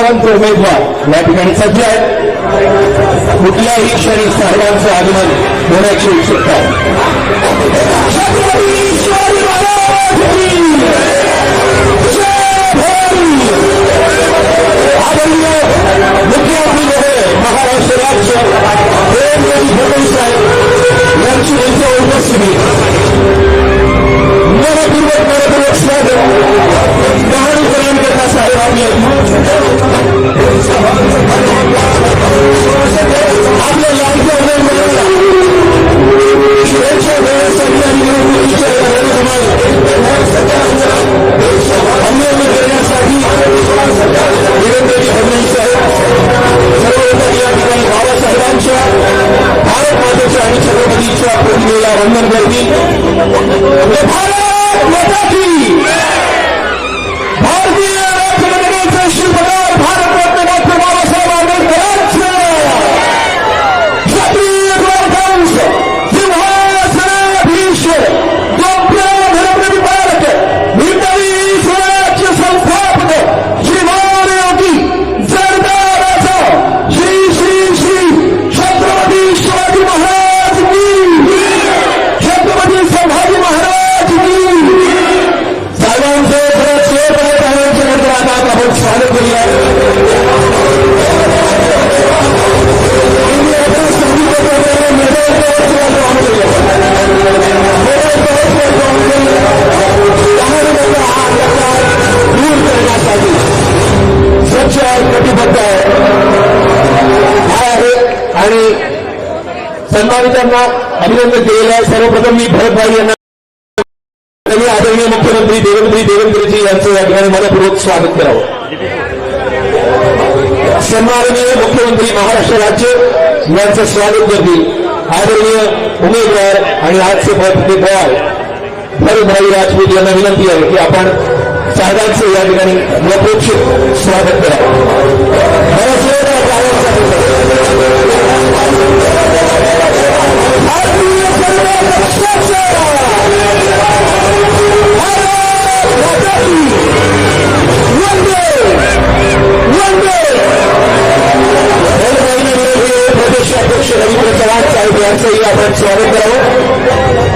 निष्ठावंत उमेदवार. या ठिकाणी सज्ज आहेत. कुठल्याही क्षणी साहेबांचं आगमन होण्याची उत्सुकता आहे. मुख्यमंत्री महाराष्ट्र राज्य यांचं स्वागत करतील. आदरणीय उमेदवार आणि आजचे पवार. हरिभाई राजपूत यांना विनंती आहे की आपण साहेबांचं या ठिकाणी यथोक्षित स्वागत करा. यांचंही आपण स्वागत करावं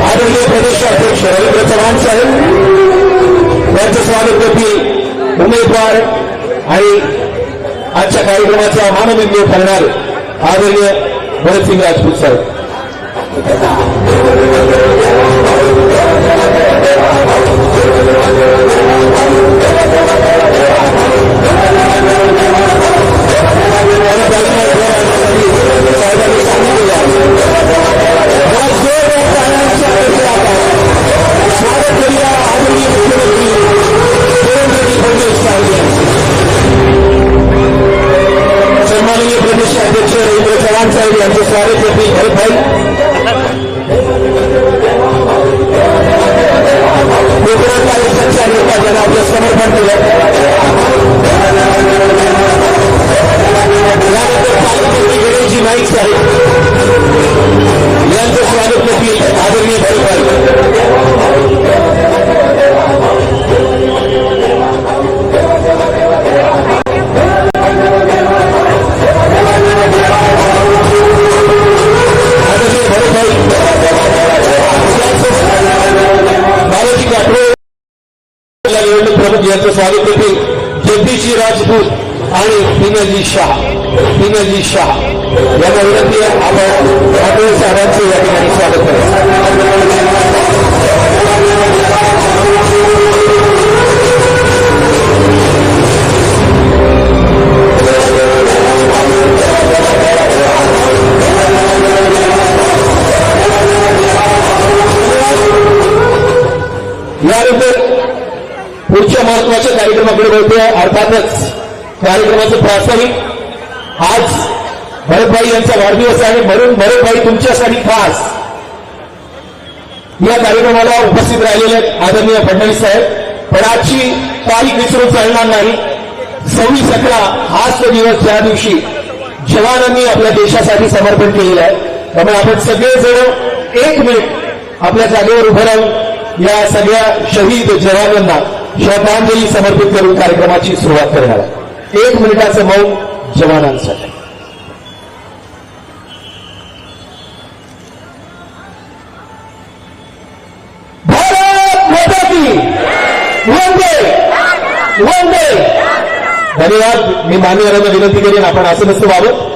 आदरणीय प्रदेश अध्यक्ष रवींद्र चव्हाण साहेब यांचं स्वागत करतील उमेदवार आणि आजच्या कार्यक्रमाचा मानबिंदू ठरणार आदरणीय भरतसिंग राजपूत साहेब. चव्हाण साहेब यांचं स्वागत करतील भरतभाई कोकणातला एक सच्चा आपलं समर्पण केलं यानंतर पालकमंत्री गणेशजी नाईक साहेब यांचं स्वागत करतील जगदीशजी राजपूत आणि पिनाजी शाह. पिनाजी शाह. यांना विनंती आहे आपण साहेबांचं या ठिकाणी स्वागत करा पुढच्या महत्त्वाच्या कार्यक्रमाकडे बोलतोय अर्थातच कार्यक्रमाचं प्रास्ताविक. आज भरतभाई यांचा वाढदिवस आहे. म्हणून भरतभाई तुमच्यासाठी खास या कार्यक्रमाला उपस्थित राहिलेले आदरणीय फडणवीस साहेब. पण आजची तारीख विसरून चालणार नाही. सव्वीस अकरा हाच तो दिवस ज्या दिवशी जवानांनी आपल्या देशासाठी समर्पण केलेलं आहे. त्यामुळे आपण सगळेजण एक मिनिट आपल्या जागेवर उभं राहून या सगळ्या शहीद जवानांना श्रद्धांजली समर्पित करून कार्यक्रमाची सुरुवात करणार आहे. एक मिनिटाचं मौन जवानांसाठी. धन्यवाद. मी मान्यवरांना विनंती करेन आपण असं नसतं व्हावं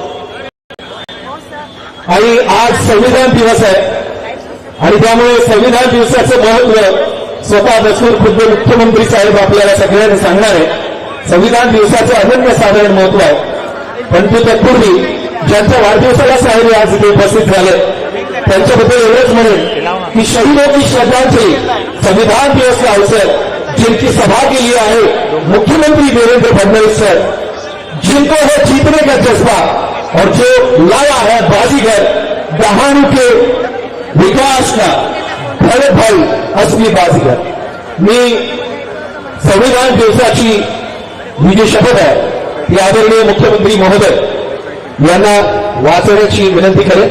आणि आज संविधान दिवस आहे. आणि त्यामुळे संविधान दिवसाचं महत्त्व स्वतः दसूर खुद्द मुख्यमंत्री साहेब आपल्याला सगळ्यांना सांगणार आहे. संविधान दिवसाचं अनन्य साधारण महत्त्व आहे. परंतु तत्पूर्वी ज्यांच्या वाढदिवसाला साहेब आज इथे उपस्थित झाले त्यांच्याबद्दल एवढंच म्हणेन की शहीदों की श्रद्धांजली संविधान दिवस का अवसर जिनकी सभा के लिए आए मुख्यमंत्री देवेंद्र फडणवीस सर जिनको है जीतने का जज्बा और जो लाया है बाजीगर दहानू के विकास का भरत भाई असली बाजीगर मी संविधान दिवसाची ही जी शपथ आहे. ती आदरणीय मुख्यमंत्री महोदय यांना वाचवण्याची विनंती करेन.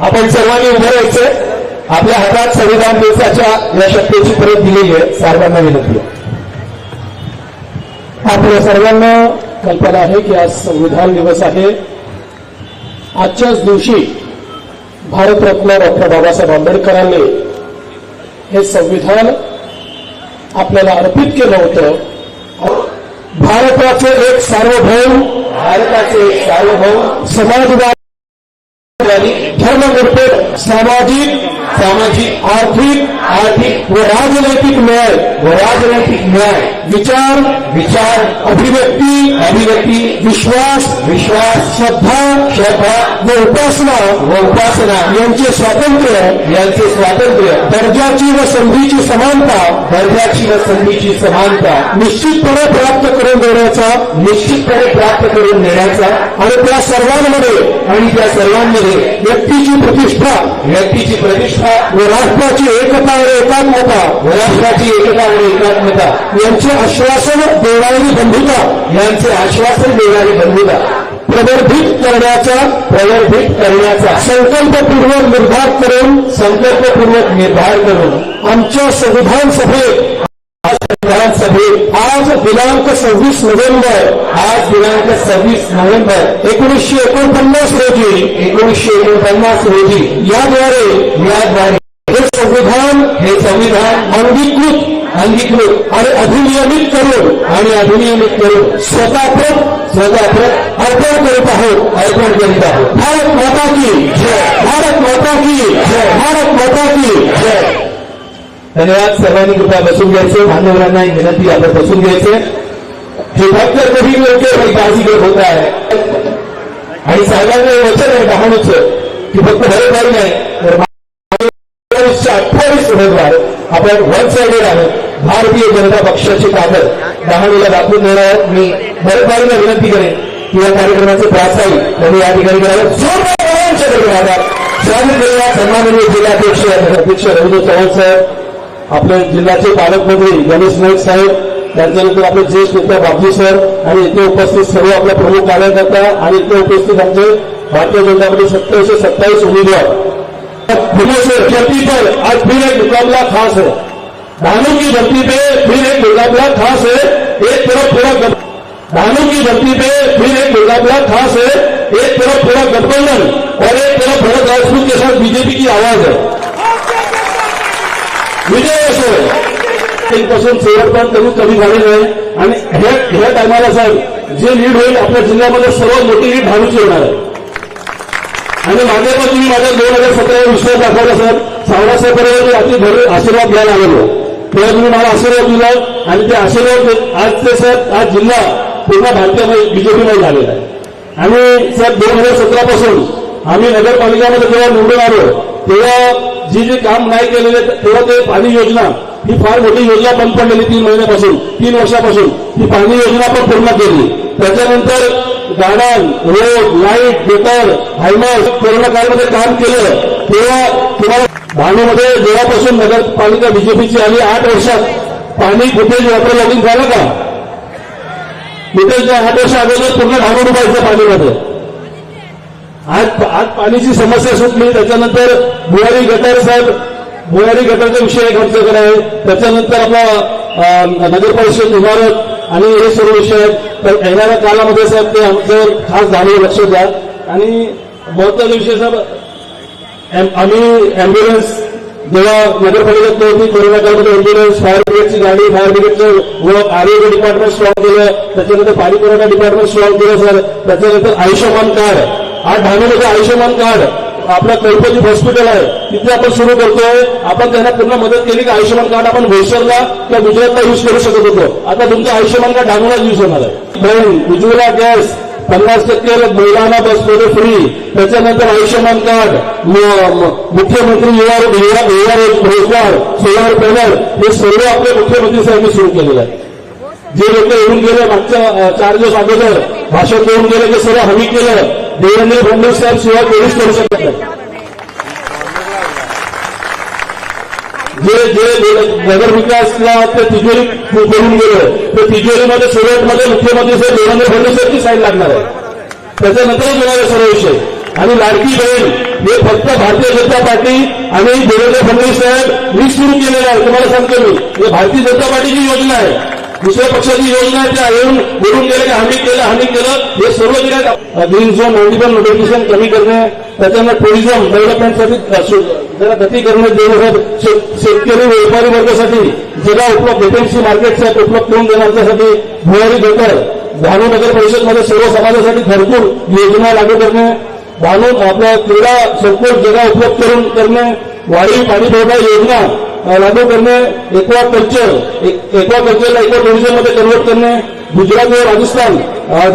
आपण सर्वांनी उभं राहायचं आपल्या हातात संविधान दिवसाच्या या शपथेची परत दिलेली आहे. सर्वांना विनंती आपल्या सर्वांना कल्पना आहे की आज संविधान दिवस आहे. आजच्याच दिवशी भारतरत्न डॉक्टर बाबासाहेब आंबेडकरांनी हे संविधान आपल्याला अर्पित केलं होतं. भारताचे एक सार्वभौम भारताचे एक सार्वभौम समाजवादी धर्मनिरपेक्ष सामाजिक सामाजिक आर्थिक आर्थिक व राजनैतिक न्याय व राजनैतिक न्याय. विचार विचार अभिव्यक्ती अभिव्यक्ती विश्वास विश्वास श्रद्धा श्रद्धा व उपासना व उपासना यांचे स्वातंत्र्य यांचे स्वातंत्र्य. दर्जाची व संधीची समानता दर्जाची व संधीची समानता निश्चितपणे प्राप्त करून देण्याचा निश्चितपणे प्राप्त करून देण्याचा आणि त्या सर्वांमध्ये आणि त्या सर्वांमध्ये व्यक्तीची प्रतिष्ठा. व्यक्तीची प्रतिष्ठा. व राष्ट्राची एकता व एकात्मता. व राष्ट्राची एकता आणि एकात्मता. यांचे आश्वासन देणारी बंधुता. यांचे आश्वासन देणारी बंधुता. प्रवर्धित करण्याचा प्रवर्धित करण्याचा. संकल्पपूर्वक निर्धार करून संकल्पपूर्वक निर्धार करून. आमच्या संविधान सभेत विधानसभेत आज दिनांक सव्वीस नोव्हेंबर आज दिनांक सव्वीस नोव्हेंबर एकोणीसशे एकोणपन्नास रोजी एकोणीसशे एकोणपन्नास रोजी याद्वारे याद्वारे हे संविधान हे संविधान अंगीकृत अंगीकृत आणि अधिनियमित करून आणि अधिनियमित करून स्वतःप्रत स्वतःप्रत अर्पण करीत आहोत अर्पण करीत आहोत भारत माता की जय भारत माता की जय भारत माता की जय. धन्यवाद सर्वांनी कृपया बसून घ्यायचे. मान्यवरांना एक विनंती आपण बसून घ्यायचे. हे भक्त कधी मिळते हे बाजीगर होत आहे. आणि साहेबांचं वचन आहे डहाणूचं की फक्त भरपाई नाही तर एकोणीसशे अठ्ठावीस उमेदवार आपण वन साइडेड आहोत. भारतीय जनता पक्षाची ताकद डहाणूला दाखवून देणार आहोत. मी भरपाईला विनंती करेन की या कार्यक्रमाचे प्रासाई त्यांनी या ठिकाणी करावं. जोरदार सन्माननीय जिल्हाध्यक्ष अध्यक्ष रवींद्र चव्हाण साहेब. आपले जिल्ह्याचे पालकमंत्री गणेश नाईक साहेब त्यांच्यानंतर आपले ज्येष्ठ नेते बाबजी सर आणि इथे उपस्थित सर्व आपले प्रमुख कार्यकर्ता आणि इथे उपस्थित आमचे भारतीय जनता पार्टी सत्तावीसशे सत्तावीस उमेदवार. भुवनेश्वर धरती पर आज फिर एक मुकाबला खास है. धानों की धरती पे फिर एक मुकाबला खास है. एक तरफ पूरा गठ- धानों की धरती पे फिर एक मुकाबला खास है. एक तरफ पूरा गठबंधन और एक तरफ भरत राजपूत के साथ बीजेपी की आवाज है। विजय असो. पासून शेवटपर्यंत कधी कमी झाले नाही आणि ह्या ह्या टायमाला साहेब जे लीड होईल आपल्या जिल्ह्यामध्ये सर्वात मोठी लीड भारूची होणार आहे. आणि मागे पण तुम्ही माझ्या दोन हजार सतरा विश्वास दाखवला सर सावरासाहेब बरोबर मी भर आशीर्वाद घ्यायला लागलो तेव्हा तुम्ही मला आशीर्वाद दिला आणि ते आशीर्वाद आज ते सर आज जिल्हा पूर्ण भारतीय बीजेपीमध्ये झालेला आहे. आणि सर दोन हजार सतरापासून आम्ही नगरपालिकामध्ये जेव्हा निवडून आलो तेव्हा जे जे काम नाही केलेले तेव्हा ते पाणी योजना ही फार मोठी योजना बंद पडलेली तीन महिन्यापासून तीन वर्षापासून. ही पाणी योजना पण पूर्ण केली. त्याच्यानंतर garden road light meter high mast corona काळामध्ये काम केलं तेव्हा तुम्हाला भानूमध्ये जेव्हापासून नगरपालिका बीजेपीची आली आठ वर्षात पाणी फुटेज वॉटर लॉगिंग झालं का? फुटेज आठ वर्ष अगोदर पूर्ण भानू डुबायचं पाणीमध्ये. आज आज पाण्याची समस्या सुटली त्याच्यानंतर बुहारी गटार साहेब बुहारी गटारचा विषय खर्च आहे. त्याच्यानंतर आपला अं, नगर परिषद इमारत आणि हे सर्व विषय आहेत. तर येणाऱ्या कालामध्ये साहेब ते आमच्यावर खास झाले लक्ष द्या. आणि महत्त्वाचा विषय साहेब आम्ही अँब्युलन्स जेव्हा नगरपालिकेत नव्हती कोरोना काळामध्ये अँब्युलन्स फायर ब्रिगेडची गाडी फायर ब्रिगेडचं व आरोग्य डिपार्टमेंट स्ट्रॉंग केलं. त्याच्यानंतर पाणी पुरवठा डिपार्टमेंट स्ट्रॉंग केलं सर त्याच्यानंतर आयुष्यमान कार्ड आज ठाण्यामध्ये आयुष्यमान कार्ड आपला कल्पजित हॉस्पिटल आहे तिथे आपण सुरू करतोय. आपण त्यांना पूर्ण मदत केली की आयुष्यमान कार्ड आपण भोसरला किंवा गुजरातला युज करू शकत होतो. आता तुमचं आयुष्यमान कार्ड ठाण्याला युज होणार आहे. बहीण उज्ज्वला गॅस पन्नास टक्के महिलांना बसमध्ये फ्री त्याच्यानंतर आयुष्यमान कार्ड मुख्यमंत्री युवा युवा रोजगार सोलार पॅनल हे सर्व आपले मुख्यमंत्री साहेबांनी सुरू केलेलं आहे. जे लोक येऊन गेले मागच्या चार दिवस अगोदर भाषण देऊन गेले ते सर्व हमी केलं. देवेंद्र फडणवीस साहेब शिवाय कोणीच करू शकत नाही. जे जे नगर विकासला ते तिजोरी करून गेलं ते तिजोरीमध्ये सुरतमध्ये मुख्यमंत्री साहेब देवेंद्र फडणवीस यांची साईन लागणार आहे. त्याच्यानंतरच होणार आहे सर्व विषय. आणि लाडकी बहीण हे फक्त भारतीय जनता पार्टी आणि देवेंद्र फडणवीस साहेब मी सुरू केलेलं आहे. तुम्हाला सांगतो मी. हे भारतीय जनता पार्टीची योजना आहे. दुसऱ्या पक्षाची योजना आहे त्या येऊन बोलून गेले की आम्ही केलं आम्ही केलं हे सर्व जे काय ग्रीन झोन मल्टिपल नोटिफिकेशन कमी करणे त्याच्यानंतर टुरिझम डेव्हलपमेंटसाठी जरा गती करणे देण्यासाठी शेतकरी व्यापारी वर्गासाठी जगा उपलब्ध वेकेन्सी मार्केटसाठी उपलब्ध करून देण्यासाठी भुयारी गटर भानू नगर परिषदमध्ये सर्व समाजासाठी भरपूर योजना लागू करणे भानू आपल्या क्रीडा संकुल जगा उपलब्ध करून करणे वाढीव पाणी पुरवठा योजना लागू करणे एक्वा कल्चर एक्वा कल्चरला एक्वा टुरिझममध्ये कन्वर्ट करणे गुजरात व राजस्थान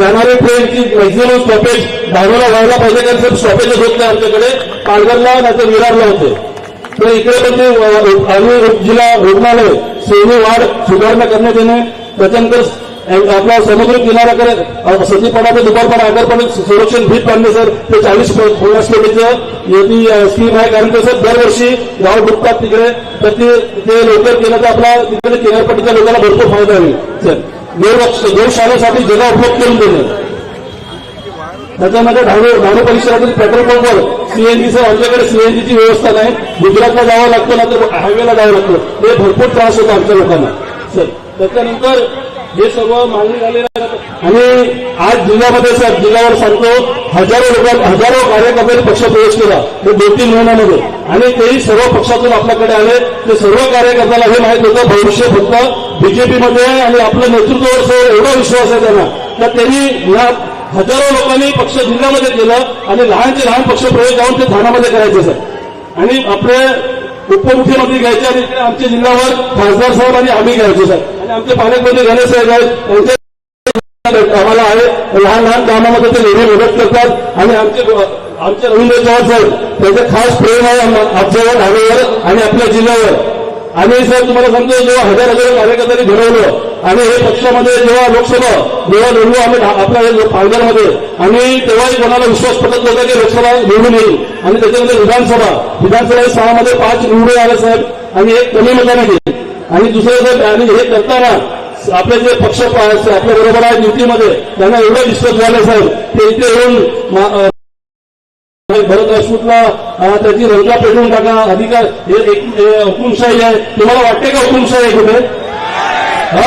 जाणारे ट्रेनची मॅक्झिमम स्टॉपेज धावण्याला व्हायला पाहिजे कारण सर स्टॉपेजच होत नाही आमच्याकडे पालघरला नाही विरारला होते तर इकडे पण ते अ, जिल्हा रुग्णालय सेवी वाढ सुधारणा करण्यात येणे त्याच्यानंतर आपला समुद्र किनाऱ्याकडे अ, सतीपणाचं दुपारपणा आगारपणे संरक्षण भीत बांधणे सर. ते चाळीस पन्नास कोटीचं स्कीम आहे. कारण कसं दरवर्षी गाव डुबतात तिकडे. तर ते ते लवकर केलं तर आपला तिकडे किनारपट्टीच्या लोकांना भरपूर फायदा होईल सर. गौरक्ष गौशाळेसाठी जगा उपलब्ध करून देणे. त्याच्यामध्ये ढाणे ढाणे परिसरातील पेट्रोल पंपवर सीएनजी सर आमच्याकडे सीएनजीची व्यवस्था नाही. गुजरातला जावं लागतं ना तर हायवेला जावं लागतं. हे भरपूर त्रास होतो आमच्या लोकांना सर. त्याच्यानंतर हे सर्व मागणी झालेलं आणि आज जिल्ह्यामध्ये सर जिल्ह्यावर सांगतो हजारो लोक हजारो कार्यकर्त्यांनी पक्ष प्रवेश केला. ते दोन तीन महिन्यामध्ये. आणि तेही सर्व पक्षातून आपल्याकडे आले. ते सर्व कार्यकर्त्याला हे माहीत होतं भविष्य फक्त बीजेपीमध्ये आहे आणि आपलं नेतृत्वावर सर एवढा विश्वास आहे त्यांना. तर त्यांनी या हजारो लोकांनी पक्ष जिल्ह्यामध्ये केलं आणि लहानचे लहान पक्ष प्रवेश जाऊन ते ठाण्यामध्ये करायचे सर. आणि आपले उपमुख्यमंत्री घ्यायचे आणि आमच्या जिल्ह्यावर खासदार साहेब आणि आम्ही घ्यायचो सर. आमचे पालकमंत्री गणेश साहेब आहेत. त्यांचे आम्हाला आहे? लहान लहान कामामध्ये ते नेहमी मदत करतात. आणि आमचे आमचे रवींद्र चव्हाण साहेब त्यांचं खास प्रेम आहे आमच्या आमच्यावर आणि आपल्या जिल्ह्यावर. आणि सर तुम्हाला सांगतो जेव्हा हजार हजार कार्यकर्त्यांनी घडवलं आणि हे पक्षामध्ये जेव्हा लोकसभा जेव्हा निवडू आम्ही आपल्या हे पालघरमध्ये आणि तेव्हाही कोणाला विश्वास पटत नव्हता की लोकसभा निवडून येईल. आणि त्याच्यानंतर विधानसभा विधानसभा सहामध्ये पाच निवडून आले साहेब. आणि एक कमी मताने गेली. आणि दुसरं आणि हे करताना आपले जे पक्ष आपल्या बरोबर आहे युतीमध्ये त्यांना एवढं डिस्टर्ब झालं साहेब ते इथे येऊन भरत राजपूतला त्याची रंगा पेटवून टाका अधिकार हे एक हुकुमशाही आहे. तुम्हाला वाटते का हुकुमशाही आहे कुठे? हा?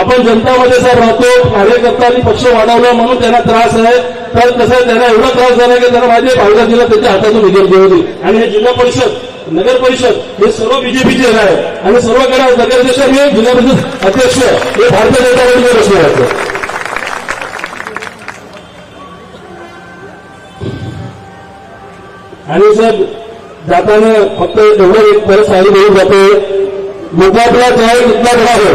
आपण जनतामध्ये साहेब राहतो कार्यकर्त्यांनी पक्ष वाढवला म्हणून त्यांना त्रास आहे. तर कसं आहे, त्यांना एवढा त्रास झाला की त्यांना माहिती आहे दिला जिल्हा हातातून निघेल होती आणि हे जिल्हा परिषद नगर परिषद हे सर्व बीजेपीचे आहे. आणि सर्वकडे नगराध्यक्ष हे जिल्हा परिषद अध्यक्ष हे भारतीय जनता पार्टीचे असणार आहेत. आणि सर जाताना फक्त एवढं एक परत सारी बोलून जाते. मुकाबला चाहे कितना बड़ा हो.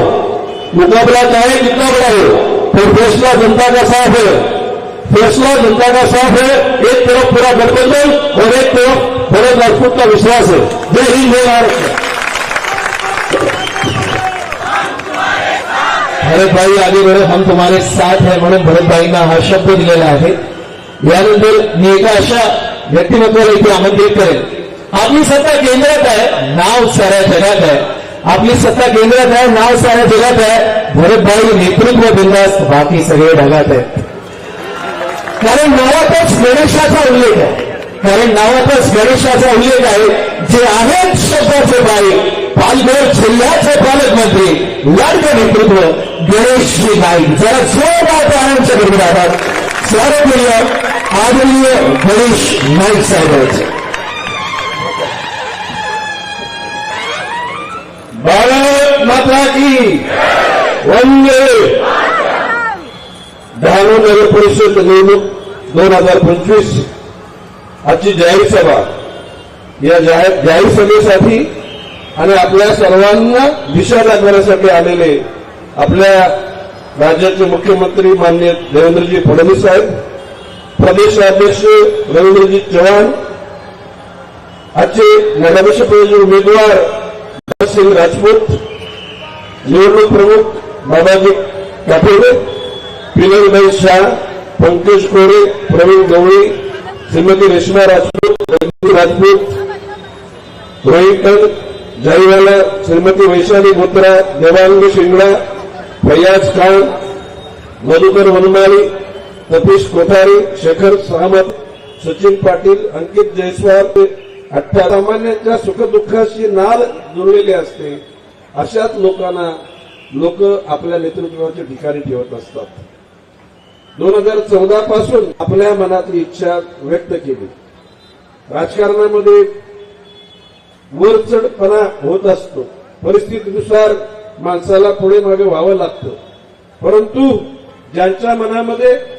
मुकाबला चाहे कितना बड़ा हो. पर फैसला जनता का साफ है फैसला जनता का साफ है एक तरफ पूरा गठबंधन और एक तरफ भरत राजपूत का विश्वास है जय हिंद जय भारत भरत भाई आगे बढ़े हम तुम्हारे साथ है म्हणून भरत भाईंना हा शब्द दिलेला आहे यानंतर मी एका अशा व्यक्तिमत्वाला इथे आमंत्रित करेन आपली सत्ता केंद्रात आहे नाव साऱ्या जगात आहे आपली सत्ता केंद्रात आहे नाव साऱ्या जगात आहे भरत भाई नेतृत्व बिंदास बाकी सगळे ढगात आहेत कारण नावातच गणेशाचा उल्लेख आहे कारण नावातच गणेशाचा उल्लेख आहे. जे आहेत शब्दाचे बाईक पालघर जिल्ह्याचे पालकमंत्री यांचं नेतृत्व गणेशजी नाईक. जरा जोरदार प्राण्यांच्या बरोबर आहात स्वागत आदरणीय गणेश नाईक साहेबांचे. भारत माता की वंदे. डहाणू नगर परिषद निवडणूक दोन हजार पंचवीस. आजची जाहीर सभा. या जाहीर सभेसाठी आणि आपल्या सर्वांना दिशा दाखवण्यासाठी आलेले आपल्या राज्याचे मुख्यमंत्री मान्य देवेंद्रजी फडणवीस साहेब प्रदेशाध्यक्ष रवींद्रजी चव्हाण आजचे नगराध्यक्ष उमेदवार सिंग राजपूत निवडणूक प्रमुख बाबाजी काठोडे पिनलभाई शाह पंकज कोरे प्रवीण गवळी श्रीमती रेश्मा राजपूत रंजू राजपूत रोहित जाईवाला श्रीमती वैशाली बोत्रा देवांग शिंगडा फैयाज खान मधुकर वनमाली तपीश कोठारी शेखर सहमत सचिन पाटील अंकित जयस्वाल अठ्ठा सामान्यांच्या सुखदुःखाशी नाल जुळलेली असते. अशाच लोकांना लोक आपल्या नेतृत्वाच्या ठिकाणी ठेवत असतात. दोन हजार चौदा पासून आपल्या मनातली इच्छा व्यक्त केली. राजकारणामध्ये वरचढपणा होत असतो. परिस्थितीनुसार माणसाला पुढे मागे व्हावं लागतं. परंतु ज्यांच्या मनामध्ये